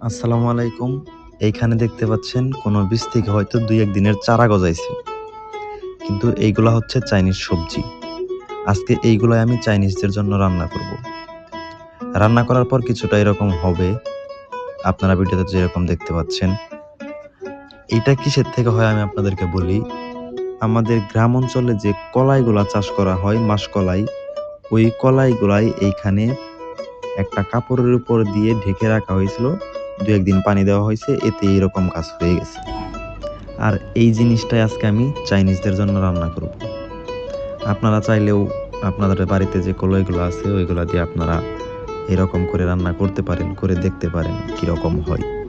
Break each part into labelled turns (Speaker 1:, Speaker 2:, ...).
Speaker 1: আসসালামু আলাইকুম। এইখানে দেখতে পাচ্ছেন কোনো বীজ থেকে হয়তো দুই এক দিনের চারা গজাইছে। কিন্তু এইগুলা হচ্ছে চাইনিজ সবজি। আজকে এইগুলাই আমি চাইনিজদের জন্য রান্না করব। রান্না করার পর কিছুটা এরকম হবে। আপনারা ভিডিওতে যেরকম দেখতে পাচ্ছেন। এটা কিসের থেকে হয় আমি আপনাদেরকে বলি। আমাদের গ্রাম অঞ্চলে যে কলাইগুলা চাষ করা হয়, মাসকলাই, ওই কলাইগুলাই এইখানে একটা কাপড়ের উপর দিয়ে ঢেকে রাখা হয়েছিল। দু একদিন পানি দেওয়া হয়েছে এতে এরকম কাজ হয়ে গেছে। আর এই জিনিসটাই আজকে আমি চাইনিজদের জন্য রান্না করব। আপনারা চাইলেও আপনাদের বাড়িতে যে কলইগুলো আছে, ওইগুলো দিয়ে আপনারা এরকম করে রান্না করতে পারেন, করে দেখতে পারেন কীরকম হয়।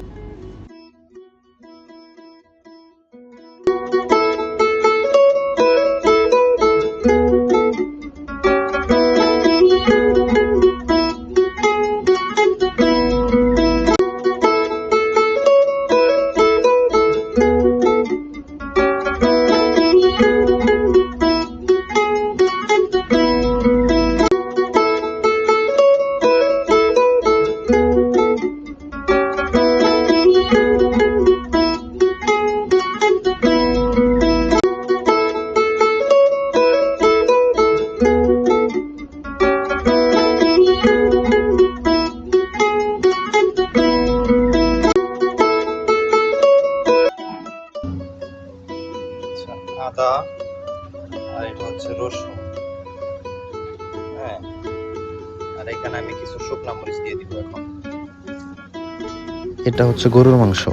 Speaker 1: আদা আর এটা হচ্ছে রসুন। হ্যাঁ। আর এখানে আমি কিছু শুকনা মরিচ দিয়ে দিব এখন। এটা হচ্ছে গরুর মাংস।